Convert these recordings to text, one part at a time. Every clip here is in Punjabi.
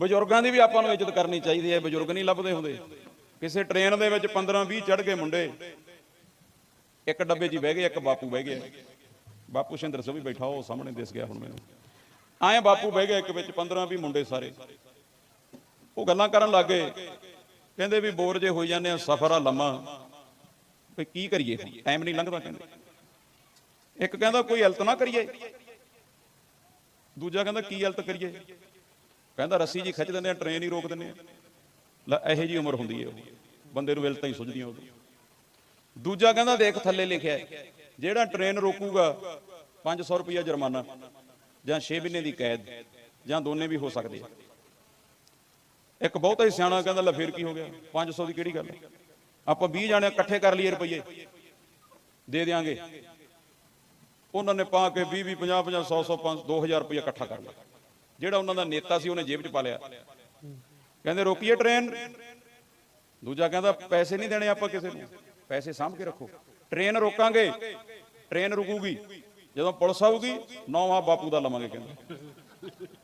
ਬਜ਼ੁਰਗਾਂ ਦੀ ਵੀ ਆਪਾਂ ਨੂੰ ਇੱਜ਼ਤ ਕਰਨੀ ਚਾਹੀਦੀ ਹੈ, ਬਜ਼ੁਰਗ ਨਹੀਂ ਲੱਭਦੇ ਹੁੰਦੇ। ਕਿਸੇ ਟ੍ਰੇਨ ਦੇ ਵਿੱਚ 15 20 ਚੜ ਗਏ ਮੁੰਡੇ। ਇੱਕ ਡੱਬੇ 'ਚ ਬਹਿ ਗਏ, ਇੱਕ ਬਾਪੂ ਬਹਿ ਗਿਆ। ਬਾਪੂ ਸ਼ਿੰਦਰ ਸਿੰਘ ਵੀ ਬੈਠਾ, ਉਹ ਸਾਹਮਣੇ ਦਿਸ ਗਿਆ ਹੁਣ ਮੈਨੂੰ। ਆਏ ਬਾਪੂ ਬਹਿ ਗਿਆ ਇੱਕ ਵਿੱਚ 15 20 ਮੁੰਡੇ ਸਾਰੇ। ਉਹ ਗੱਲਾਂ ਕਰਨ ਲੱਗੇ ਕਹਿੰਦੇ ਵੀ ਬੋਰ ਜੇ ਹੋਈ ਜਾਂਦੇ ਆ, ਸਫ਼ਰ ਆ ਲੰਮਾ। ਵੀ ਕੀ ਕਰੀਏ? ਟਾਈਮ ਨਹੀਂ ਲੰਘਦਾ ਕਹਿੰਦੇ। ਇੱਕ ਕਹਿੰਦਾ ਕੋਈ ਹਲਤ ਨਾ ਕਰੀਏ। ਦੂਜਾ ਕਹਿੰਦਾ ਕੀ ਹਲਤ ਕਰੀਏ? ਕਹਿੰਦਾ ਰੱਸੀ ਜੀ ਖਿੱਚ ਦਿੰਦੇ ਆ, ਟ੍ਰੇਨ ਹੀ ਰੋਕ ਦਿੰਦੇ ਆ। ਲੈ, ਇਹੋ ਜੀ ਉਮਰ ਹੁੰਦੀ ਹੈ ਉਹ। ਬੰਦੇ ਨੂੰ ਇਲਤਾਂ ਹੀ ਸੁਝਦੀਆਂ ਉਦੋਂ ਦੂਜਾ ਕਹਿੰਦਾ ਦੇਖ ਥੱਲੇ ਲਿਖਿਆ ਜਿਹੜਾ ਟ੍ਰੇਨ ਰੋਕੂਗਾ 500 ਰੁਪਇਆ ਜੁਰਮਾਨਾ, ਜਾਂ 6 ਮਹੀਨੇ ਦੀ ਕੈਦ, ਜਾਂ ਦੋਨੇ ਵੀ ਹੋ ਸਕਦੇ ਆ। ਇੱਕ ਬਹੁਤਾ ਹੀ ਸਿਆਣਾ ਕਹਿੰਦਾ, ਲੈ ਫਿਰ ਕੀ ਹੋ ਗਿਆ? 500 ਦੀ ਕਿਹੜੀ ਗੱਲ ਆਪਾਂ 20 ਜਾਣੇ ਇਕੱਠੇ ਕਰ ਲਈਏ ਰੁਪਏ ਦੇ ਦੇਾਂਗੇ ਉਹਨਾਂ ਨੇ ਪਾ ਕੇ 20 20 50 50 100 100 500 2000 ਰੁਪਏ ਇਕੱਠਾ ਕਰ ਲਿਆ। ਜਿਹੜਾ ਉਹਨਾਂ ਦਾ ਨੇਤਾ ਸੀ ਉਹਨੇ ਜੇਬ 'ਚ ਪਾ ਲਿਆ। ਕਹਿੰਦੇ, ਰੋਕੀਏ ਟ੍ਰੇਨ। ਦੂਜਾ ਕਹਿੰਦਾ, ਪੈਸੇ ਨਹੀਂ ਦੇਣੇ ਆਪਾਂ ਕਿਸੇ ਨੂੰ। ਪੈਸੇ ਸਾਂਭ ਕੇ ਰੱਖੋ। ਟ੍ਰੇਨ ਰੋਕਾਂਗੇ। ਟ੍ਰੇਨ ਰੁਕੂਗੀ। ਜਦੋਂ ਪੁਲਿਸ ਆਊਗੀ, ਨੌਵਾਂ ਬਾਪੂ ਦਾ ਲਵਾਂਗੇ, ਕਹਿੰਦੇ।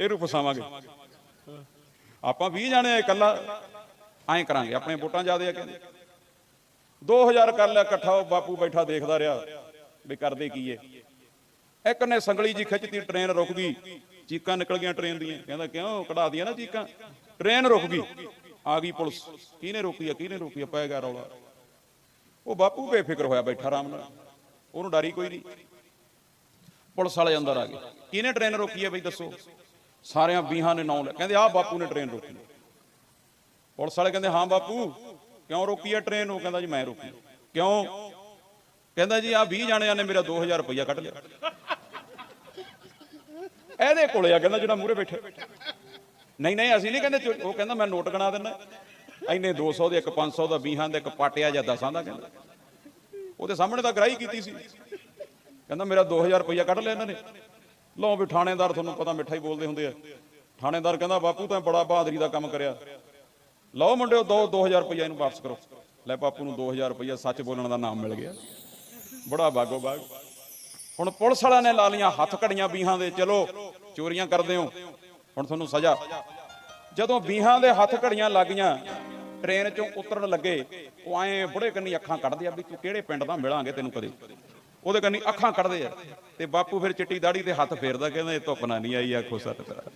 ਇਹਨੂੰ ਫਸਾਵਾਂਗੇ ਆਪਾਂ 20 ਜਾਣੇ ਇਕੱਲਾ। ਐਂ ਕਰਾਂਗੇ, ਆਪਣੇ ਵੋਟਾਂ ਜ਼ਿਆਦੇ ਆ ਕਹਿੰਦੇ। 2000 ਕਰ ਲਿਆ, ਇਕੱਠਾ ਉਹ ਬਾਪੂ ਬੈਠਾ ਦੇਖਦਾ ਰਿਹਾ ਵੀ ਕਰਦੇ ਕੀ ਏ। ਇੱਕ ਨੇ ਸੰਗਲੀ ਜੀ ਖਿੱਚਤੀ, ਟ੍ਰੇਨ ਰੁਕ ਗਈ ਚੀਕਾਂ ਨਿਕਲ ਗਈਆਂ ਟ੍ਰੇਨ ਦੀਆਂ। ਕਹਿੰਦਾ, ਕਿਉਂ ਕਢਾ ਦੀਆਂ ਨਾ ਚੀਕਾਂ? ਟ੍ਰੇਨ ਰੁਕ ਗਈ। ਆ ਗਈ ਪੁਲਿਸ। ਕਿਹਨੇ ਰੋਕੀ ਆ, ਕਿਹਨੇ ਰੋਕੀ ਆ? ਪੈ ਗਿਆ ਰੌਲਾ। ਉਹ ਬਾਪੂ ਬੇਫਿਕਰ ਹੋਇਆ ਬੈਠਾ ਆਰਾਮ ਨਾਲ। ਉਹਨੂੰ ਡਰੀ ਕੋਈ ਨਹੀਂ। ਪੁਲਿਸ ਵਾਲੇ ਅੰਦਰ ਆ ਗਏ। ਕਿਹਨੇ ਟ੍ਰੇਨ ਰੋਕੀ ਹੈ ਬਈ ਦੱਸੋ? ਸਾਰਿਆਂ ਵੀਹਾਂ ਨੇ ਨਾਂ ਲੈ ਕਹਿੰਦੇ, ਆਹ ਬਾਪੂ ਨੇ ਟ੍ਰੇਨ ਰੋਕੀ ਪੁਲਿਸ ਵਾਲੇ ਕਹਿੰਦੇ, ਹਾਂ ਬਾਪੂ, ਕਿਉਂ ਰੋਕੀ ਹੈ ਟ੍ਰੇਨ? ਉਹ ਕਹਿੰਦਾ, ਜੀ, ਮੈਂ ਰੋਕੀ ਕਿਉਂ? ਕਹਿੰਦਾ, ਜੀ ਆ 20 ਜਾਣਿਆਂ ਨੇ ਮੇਰਾ 2000 ਰੁਪਇਆ ਕੱਢ ਲਿਆ। ਇਹਦੇ ਕੋਲੇ ਆ, ਕਹਿੰਦਾ ਜਿਹੜਾ ਮੂਹਰੇ ਬੈਠੇ। ਨਹੀਂ ਨਹੀਂ, ਅਸੀਂ ਨਹੀਂ ਕਹਿੰਦੇ ਉਹ ਕਹਿੰਦਾ ਮੈਂ ਨੋਟ ਗਣਾ ਦਿੰਦਾ। ਐਨੇ 200 ਦੇ, ਇੱਕ 500 ਦਾ 20 ਦਾ, ਇੱਕ ਪਾਟਿਆ ਜਾਂ 10 ਦਾ ਕਹਿੰਦਾ। ਉਹਦੇ ਸਾਹਮਣੇ ਤਾਂ ਗ੍ਰਾਈ ਕੀਤੀ ਸੀ। ਕਹਿੰਦਾ ਮੇਰਾ 2000 ਰੁਪਈਆ ਕੱਢ ਲਿਆ ਇਹਨਾਂ ਨੇ। ਲਓ ਵੀ ਥਾਣੇਦਾਰ ਤੁਹਾਨੂੰ ਪਤਾ ਮਿੱਠਾ ਹੀ ਬੋਲਦੇ ਹੁੰਦੇ ਆ। ਥਾਣੇਦਾਰ ਕਹਿੰਦਾ, ਬਾਪੂ ਤਾਂ ਬੜਾ ਬਹਾਦਰੀ ਦਾ ਕੰਮ ਕਰਿਆ। ਲਓ ਮੁੰਡਿਓ, ਦੋ 2000 ਰੁਪਈਆ ਇਹਨੂੰ ਵਾਪਸ ਕਰੋ। ਲੈ ਬਾਪੂ ਨੂੰ 2000 ਰੁਪਈਆ ਸੱਚ ਬੋਲਣ ਦਾ ਨਾਮ ਮਿਲ ਗਿਆ। ਬੜਾ ਬਾਗੋ ਬਾਗ। ਹੁਣ ਪੁਲਿਸ ਵਾਲਿਆਂ ਨੇ ਲਾ ਲੀਆਂ ਹੱਥ ਘੜੀਆਂ ਬੀਹਾਂ ਦੇ, ਚਲੋ, ਚੋਰੀਆਂ ਕਰਦੇ ਹੋ। ਹੁਣ ਤੁਹਾਨੂੰ ਸਜ਼ਾ। ਜਦੋਂ ਬੀਹਾਂ ਦੇ ਹੱਥ ਘੜੀਆਂ ਲੱਗੀਆਂ ਟ੍ਰੇਨ ਚੋਂ ਉਤਰਨ ਲੱਗੇ, ਉਹ ਐਂ ਬੁੜੇ ਕੰਨੀ ਅੱਖਾਂ ਕੱਢਦੇ ਆ ਵੀ ਤੂੰ ਕਿਹੜੇ ਪਿੰਡ ਦਾ ਮਿਲਾਂਗੇ ਤੈਨੂੰ ਕਦੇ? ਉਹਦੇ ਕੰਨੀ ਅੱਖਾਂ ਕੱਢਦੇ ਆ ਤੇ ਬਾਪੂ ਫਿਰ ਚਿੱਟੀ ਦਾੜੀ ਤੇ ਹੱਥ ਫੇਰਦਾ, ਕਹਿੰਦਾ, ਇਹ ਧੁੱਪ ਨਾ ਨਹੀਂ ਆਈ, ਆਖੋ ਸੱਤ ਤੇਰਾ